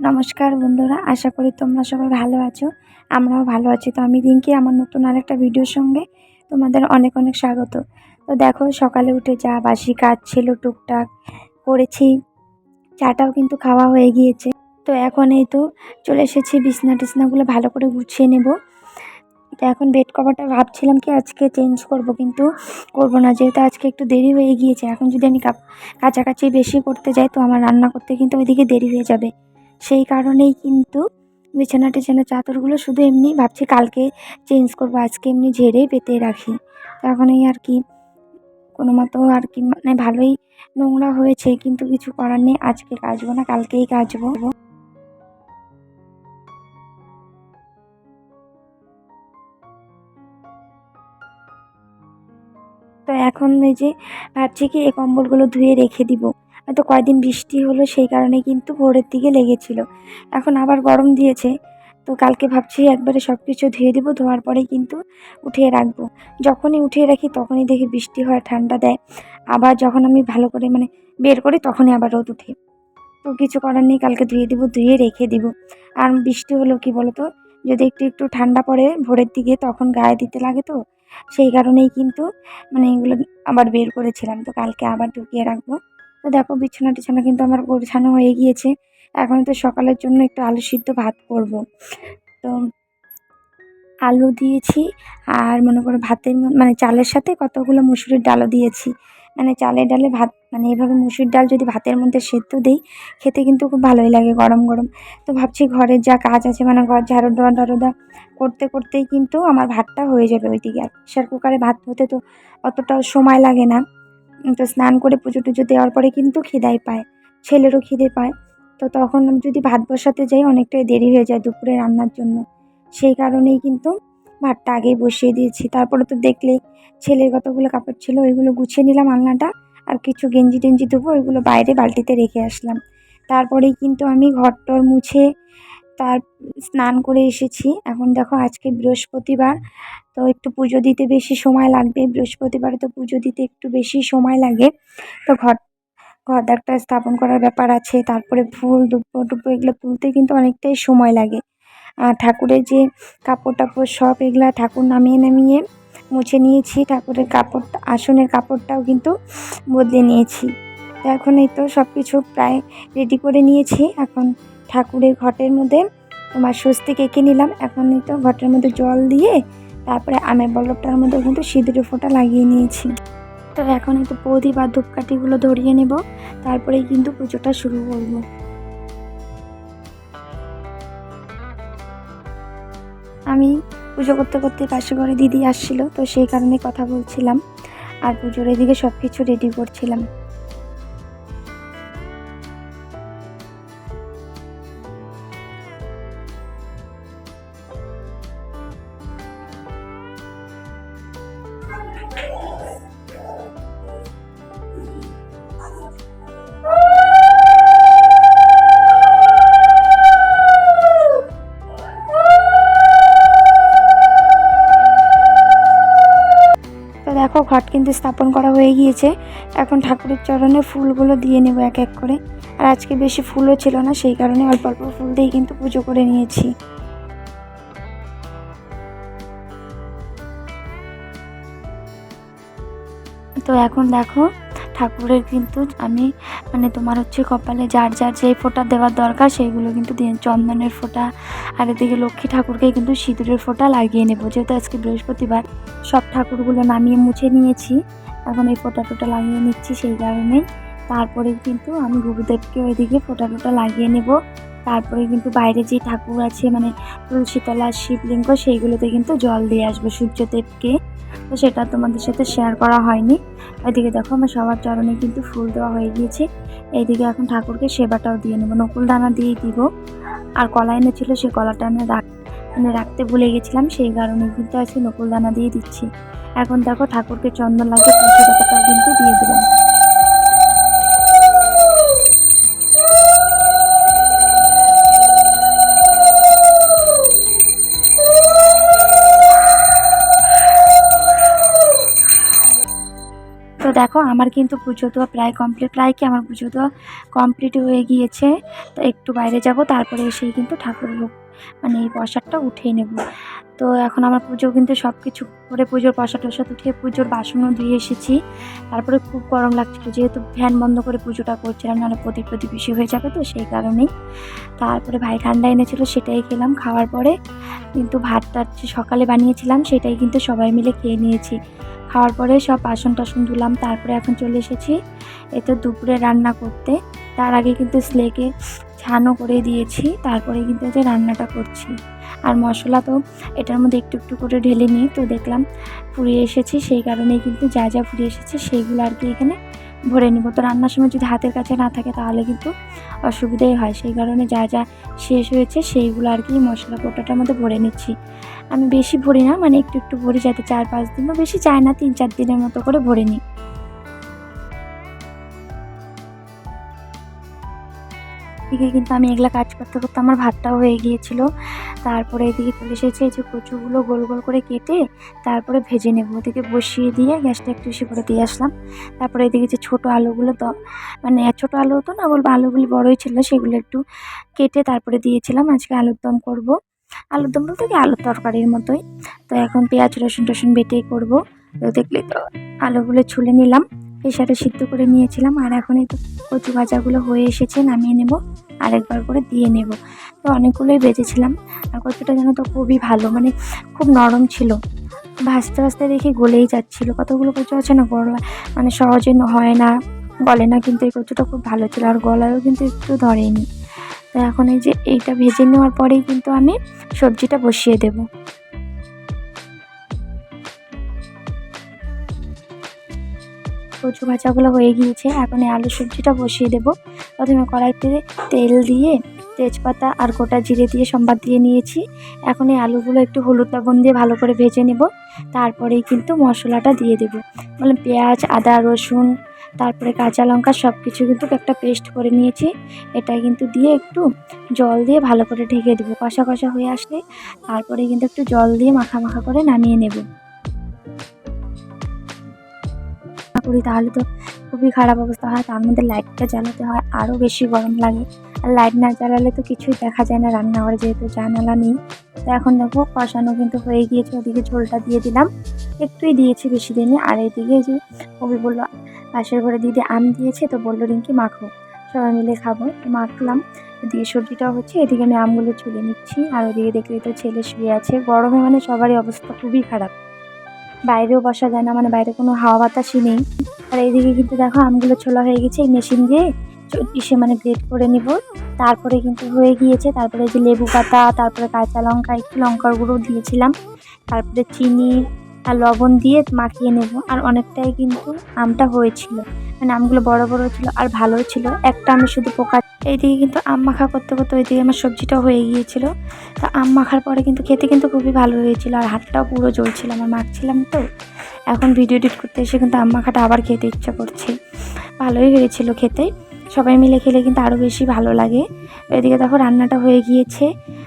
নমস্কার বন্ধুরা, আশা করি তোমরা সবাই ভালো আছো, আমরাও ভালো আছি। তো আমি রিঙ্কি, আমার নতুন আরেকটা ভিডিওর সঙ্গে তোমাদের অনেক অনেক স্বাগত। তো দেখো, সকালে উঠে যা বাসি কাজ ছিল, টুকটাক করেছি, চাটাও কিন্তু খাওয়া হয়ে গিয়েছে। তো এখন এই তো চলে এসেছি, বিছনা টিছনাগুলো ভালো করে গুছিয়ে নেব। তো এখন বেড কভারটা ভাবছিলাম কি আজকে চেঞ্জ করব, কিন্তু করব না, যেহেতু আজকে একটু দেরি হয়ে গিয়েছে। এখন যদি আমি কাছাকাছি বেশি করতে যাই, তো আমার রান্না করতে কিন্তু ওইদিকে দেরি হয়ে যাবে। সেই কারণেই কিন্তু বিছানা টিছানা চাদরগুলো শুধু এমনি ভাবছি কালকে চেঞ্জ করব, আজকে এমনি ঝেড়েই পেতে রাখি। তো এখন এই আর কি কোনো মতো আর কি মানে ভালোই নোংরা হয়েছে, কিন্তু কিছু করার নেই। আজকে কাচবো না, কালকেই কাচবো। তো এখন এই যে ভাবছি কি এই কম্বলগুলো ধুয়ে রেখে দিব। হয়তো কয়দিন বৃষ্টি হলো সেই কারণে কিন্তু ভোরের দিকে লেগেছিল। এখন আবার গরম দিয়েছে। তো কালকে ভাবছি একবারে সব কিছু ধুয়ে দেবো, ধোয়ার পরেই কিন্তু উঠিয়ে রাখব। যখনই উঠিয়ে রাখি তখনই দেখি বৃষ্টি হয়, ঠান্ডা দেয়। আবার যখন আমি ভালো করে মানে বের করি তখনই আবার রোদ উঠে। তো কিছু করার নেই, কালকে ধুয়ে দিব, ধুয়ে রেখে দিব। আর বৃষ্টি হলো কি বলতো? যদি একটু একটু ঠান্ডা পড়ে ভোরের দিকে তখন গায়ে দিতে লাগে তো? সেই কারণেই কিন্তু মানে এগুলো আবার বের করেছিলাম। তো কালকে আবার ঢুকিয়ে রাখব। তো দেখো বিছানা টিছানা কিন্তু আমার গোছানো হয়ে গিয়েছে। এখন তো সকালের জন্য একটু আলু সিদ্ধ ভাত করব। তো আলু দিয়েছি আর মনে করো ভাতের মানে চালের সাথে কতগুলো মুসুরির ডালও দিয়েছি। মানে চালের ডালে ভাত মানে এভাবে মুসুর ডাল যদি ভাতের মধ্যে সেদ্ধ দিই, খেতে কিন্তু খুব ভালোই লাগে গরম গরম। তো ভাবছি ঘরের যা কাজ আছে মানে ঘর ঝাড়ু দেওয়া দেওয়া করতে করতেই কিন্তু আমার ভাতটা হয়ে যাবে ওইদিকে। আর প্রেশার কুকারে ভাত হতে তো অতটাও সময় লাগে না। তো স্নান করে পুজো টুজো দেওয়ার পরে কিন্তু খিদাই পায়, ছেলেরও খিদে পায়। তো তখন যদি ভাত বসাতে যাই, অনেকটাই দেরি হয়ে যায় দুপুরে রান্নার জন্য। সেই কারণেই কিন্তু ভাতটা আগেই বসিয়ে দিয়েছি। তারপরে তো দেখলে ছেলের কতগুলো কাপড় ছিল, ওইগুলো গুছিয়ে নিলাম আলনাটা আর কিছু গেঞ্জি টেঞ্জি দেবো ওইগুলো বাইরে বালতিতে রেখে আসলাম। তারপরেই কিন্তু আমি ঘরটর মুছে তার স্নান করে এসেছি। এখন দেখো আজকে বৃহস্পতিবার, তো একটু পুজো দিতে বেশি সময় লাগবে। বৃহস্পতিবারে তো পুজো দিতে একটু বেশি সময় লাগে। তো ঘর ঘর একটা স্থাপন করার ব্যাপার আছে। তারপরে ফুল, দুব্বো, টুব্বো এগুলো তুলতে কিন্তু অনেকটাই সময় লাগে। আর ঠাকুরের যে কাপড় টাপড় সব এগুলা ঠাকুর নামিয়ে নামিয়ে মুছে নিয়েছি। ঠাকুরের কাপড়, আসনের কাপড়টাও কিন্তু বদলে নিয়েছি। এখন এই তো সব কিছু প্রায় রেডি করে নিয়েছি। এখন ঠাকুরের ঘটের মধ্যে তোমার স্বস্তিক এঁকে নিলাম। এখন তো ঘটের মধ্যে জল দিয়ে তারপরে আমের বল্লভটার মধ্যে কিন্তু সিঁদুরের ফোঁটা লাগিয়ে নিয়েছি। তো এখন একটু প্রদীপ আর ধূপকাঠিগুলো ধরিয়ে নেব তারপরেই কিন্তু পুজোটা শুরু করব। আমি পুজো করতে করতে পাশে ঘরে দিদি আসছিল, তো সেই কারণে কথা বলছিলাম। আর পুজোর এদিকে সব কিছু রেডি করছিলাম। তো দেখো, ঘট কিন্তু স্থাপন করা হয়ে গিয়েছে। এখন ঠাকুরের চরণে ফুলগুলো দিয়ে নেব এক এক করে। আর আজকে বেশি ফুলও ছিল না, সেই কারণে অল্প অল্প ফুল দিয়েই কিন্তু পুজো করে নিয়েছি। তো এখন দেখো ঠাকুরের কিন্তু আমি মানে তোমার হচ্ছে কপালে যার যার যেই ফোঁটা দেওয়ার দরকার, সেইগুলো কিন্তু দিয়ে চন্দনের ফোঁটা আর এদিকে লক্ষ্মী ঠাকুরকে কিন্তু সিঁদুরের ফোঁটা লাগিয়ে নেব। যেহেতু আজকে বৃহস্পতিবার, সব ঠাকুরগুলো নামিয়ে মুছে নিয়েছি। এখন এই ফোঁটা টোটা লাগিয়ে নিচ্ছি সেই কারণেই। তারপরে কিন্তু আমি গুরুদেবকে ওইদিকে ফোঁটা টোটা লাগিয়ে নেব। তারপরে কিন্তু বাইরে যে ঠাকুর আছে মানে তুলসীতলা শিবলিঙ্গ, সেইগুলোতে কিন্তু জল দিয়ে আসব সূর্যদেবকে। তো সেটা তোমাদের সাথে শেয়ার করা হয়নি। এদিকে দেখো আমার সবার চরণে কিন্তু ফুল দেওয়া হয়ে গিয়েছে। এইদিকে এখন ঠাকুরকে সেবাটাও দিয়ে নেব। নকুল দানা দিয়েই দিব। আর কলা এনেছিল, সে কলাটা আমি রাখ মানে রাখতে ভুলে গেছিলাম, সেই কারণে কিন্তু আজকে নকুল দানা দিয়ে দিচ্ছি। এখন দেখো ঠাকুরকে চন্দন লাগিয়ে পাতাটাও কিন্তু দিয়ে দিলাম। দেখো, আমার কিন্তু পুজো দেওয়া প্রায় কমপ্লিট প্রায় কি আমার পুজো দেওয়া কমপ্লিট হয়ে গিয়েছে। তো একটু বাইরে যাব, তারপরে এসেই কিন্তু ঠাকুর ভোগ মানে এই প্রসাদটা উঠিয়ে নেব। তো এখন আমার পুজো কিন্তু সব কিছু করে পুজোর প্রসাদ টসাদ উঠিয়ে পুজোর বাসনও ধুয়ে এসেছি। তারপরে খুব গরম লাগছিল, যেহেতু ফ্যান বন্ধ করে পুজোটা করছিলাম, নাহলে প্রদীপ প্রদীপ বেশি হয়ে যাবে তো সেই কারণেই। তারপরে ভাই ঠান্ডা এনেছিল, সেটাই খেলাম খাওয়ার পরে। কিন্তু ভাতটা সকালে বানিয়েছিলাম, সেটাই কিন্তু সবাই মিলে খেয়ে নিয়েছি। খাওয়ার পরে সব বাসন টাসন ধুলাম, তারপরে এখন চলে এসেছি। এতে দুপুরে রান্না করতে। তার আগে কিন্তু স্লেকে ছানও করে দিয়েছি, তারপরে কিন্তু যে রান্নাটা করছি। আর মশলা তো এটার মধ্যে একটু একটু করে ঢেলে নিই। তো দেখলাম ফুরিয়ে এসেছি, সেই কারণেই কিন্তু যা যা ফুরিয়ে এসেছে, সেইগুলো আর কি এখানে ভরে নিব। তো রান্নার সময় যদি হাতের কাছে না থাকে তাহলে কিন্তু অসুবিধাই হয়। সেই কারণে যা যা শেষ হয়েছে সেইগুলো আর কি মশলা কোটাটার মধ্যে ভরে নিচ্ছি। আমি বেশি ভরি না মানে একটু একটু ভরি যাতে চার পাঁচ দিন বা বেশি চায় না, তিন চার দিনের মতো করে ভরে নিই। এদিকে কিন্তু আমি এগুলা কাজ করতে করতে আমার ভাতটাও হয়ে গিয়েছিল। তারপরে এদিকে চলে এসেছে এই যে কচুগুলো গোল গোল করে কেটে তারপরে ভেজে নেব। ওদিকে বসিয়ে দিয়ে গ্যাসটা একটু বেশি করে দিয়ে আসলাম। তারপরে এদিকে যে ছোটো আলুগুলো মানে ছোটো আলু হতো না, বলব আলুগুলি বড়ই ছিল, সেগুলো একটু কেটে তারপরে দিয়েছিলাম। আজকে আলুর দম করব। আলুর দম বলতে কি? আলুর তরকারির মতোই। তো এখন পেঁয়াজ, রসুন, টসুন বেটেই করব। তো দেখলে তো আলুগুলো ছুলে নিলাম। প্রেশারে সিদ্ধ করে নিয়েছিলাম আর এখন এই কচু ভাজাগুলো হয়ে এসেছে, নামিয়ে নেব আরেকবার করে দিয়ে নেব। তো অনেকগুলোই বেজেছিলাম আর কচুটা যেন তো খুবই ভালো মানে খুব নরম ছিল। ভাজতে ভাজতে দেখি গলেই যাচ্ছিল। কতগুলো কচু আছে না গলা মানে সহজে হয় না, গলে না, কিন্তু এই কচুটা খুব ভালো ছিল আর গলায়ও কিন্তু একটু ধরেনি। তো এখন এই যে এইটা ভেজে নেওয়ার পরেই কিন্তু আমি সবজিটা বসিয়ে দেবো। কচু ভাজাগুলো হয়ে গিয়েছে। এখন এই আলু সবজিটা বসিয়ে দেব। প্রথমে কড়াইতে তেল দিয়ে তেজপাতা আর গোটা জিরে দিয়ে সম্বাদ দিয়ে নিয়েছি। এখন এই আলুগুলো একটু হলুদ লবণ দিয়ে ভালো করে ভেজে নেব। তারপরেই কিন্তু মশলাটা দিয়ে দেবো। মানে পেঁয়াজ, আদা, রসুন, তারপরে কাঁচা লঙ্কা সব কিছু কিন্তু একটা পেস্ট করে নিয়েছি। এটা কিন্তু দিয়ে একটু জল দিয়ে ভালো করে ঢেকে দেবো কষা কষা হয়ে আসলে। তারপরে কিন্তু একটু জল দিয়ে মাখা মাখা করে নামিয়ে নেব। করি, তাহলে তো খুবই খারাপ অবস্থা হয়। তার মধ্যে লাইটটা জ্বালাতে হয় আরও বেশি গরম লাগে। আর লাইট না জ্বালালে তো কিছুই দেখা যায় না রান্নাঘরে, যেহেতু জানালা নেই। তো এখন দেখো, কষানো কিন্তু হয়ে গিয়েছে, ওদিকে ঝোলটা দিয়ে দিলাম। একটুই দিয়েছি বেশি দিনই আর এইদিকে যে কবি বলল, পাশের ঘরে দিদি আম দিয়েছে, তো বলল, রিঙ্কি, মাখো। সবাই মিলে খাব, মাখলাম। এদিকে সবজিটাও হচ্ছে, এদিকে আমি আমগুলো ছুলে নিচ্ছি। আর ওদিকে দেখলে তো ছেলে শুয়ে আছে। গরমে মানে সবারই অবস্থা খুবই খারাপ। বাইরেও বসা যায় না মানে বাইরে কোনো হাওয়া বাতাসই নেই। আর এইদিকে কিন্তু দেখো আমগুলো ছোলা হয়ে গেছে, এই মেশিন দিয়ে ইসে মানে গ্রেট করে নিব। তারপরে কিন্তু হয়ে গিয়েছে, তারপরে যে লেবু পাতা, তারপরে কাঁচা লঙ্কা, একটু লঙ্কার গুঁড়ো দিয়েছিলাম। তারপরে চিনি আর লবণ দিয়ে মাখিয়ে নেব। আর অনেকটাই কিন্তু আমটা হয়েছিল। মানে আমগুলো বড় বড় ছিল আর ভালোও ছিল। একটা আমি শুধু পোকা এইদিকে কিন্তু আম মাখা করতে করতে ওইদিকে আমার সবজিটাও হয়ে গিয়েছিল। তা আম মাখার পরে কিন্তু খেতে কিন্তু খুবই ভালো হয়েছিল আর হাতটাও পুরো জ্বলছিল আমার মাখছিলাম তো। এখন ভিডিও এডিট করতে এসে কিন্তু আম মাখাটা আবার খেতে ইচ্ছা করছে। ভালোই হয়েছিল খেতে। সবাই মিলে খেলে কিন্তু আরও বেশি ভালো লাগে। ওইদিকে দেখো রান্নাটা হয়ে গিয়েছে।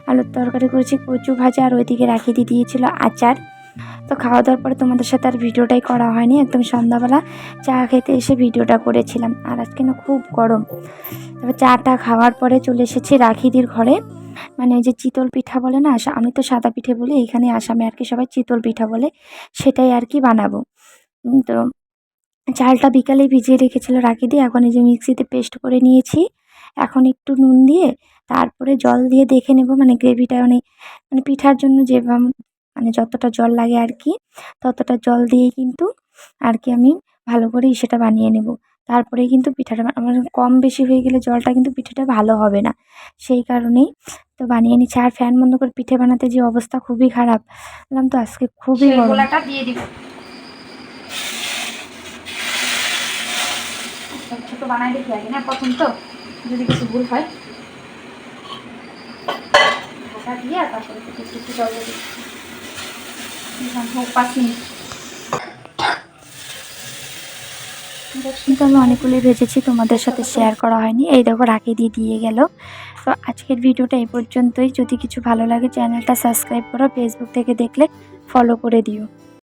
আলুর তরকারি করেছি কচু ভাজা আর ওইদিকে রাখিয়ে দিয়ে দিয়েছিল আচার। তো খাওয়া দাওয়ার পরে তোমাদের সাথে আর ভিডিওটাই করা হয়নি। একদম সন্ধ্যাবেলা চা খেতে এসে ভিডিওটা করেছিলাম। আর আজকে না খুব গরম। তারপর চাটা খাওয়ার পরে চলে এসেছি রাখিদির ঘরে। মানে ওই যে চিতল পিঠা বলে না আমি তো সাদা পিঠে বলি, এখানে আসামে আর কি সবাই চিতল পিঠা বলে, সেটাই আর কি বানাবো। তো চালটা বিকালেই ভিজিয়ে রেখেছিল রাখি দিয়ে এখন এই যে মিক্সিতে পেস্ট করে নিয়েছি। এখন একটু নুন দিয়ে তারপরে জল দিয়ে দেখে নেব মানে গ্রেভিটা মানে মানে পিঠার জন্য যে মানে যতটা জল লাগে আর কি ততটা জল দিয়ে কিন্তু আর কি আমি ভালো করে সেটা বানিয়ে নেব। তারপরে কিন্তু পিঠাটা আমার কম বেশি হয়ে গেলে জলটা কিন্তু পিঠাটা ভালো হবে না। সেই কারণেই তো বানিয়ে নিচ্ছি। আর ফ্যান বন্ধ করে পিঠে বানাতে যে অবস্থা খুবই খারাপ। বললাম তো আজকে খুবই গোলাটা দিয়ে দিব। ছোট ছোট বানাই দেখি আগে না প্রথম তো যদি কিছু ভুল হয়। দিয়ে তারপরে একটু জল দিয়ে কিন্তু আমি অনেকগুলি ভেজেছি, তোমাদের সাথে শেয়ার করা হয়নি। এই দেখো, রাখি দিয়ে দিয়ে গেল। তো আজকের ভিডিওটা এই পর্যন্তই। যদি কিছু ভালো লাগে চ্যানেলটা সাবস্ক্রাইব করো ফেসবুক থেকে দেখলে ফলো করে দিও।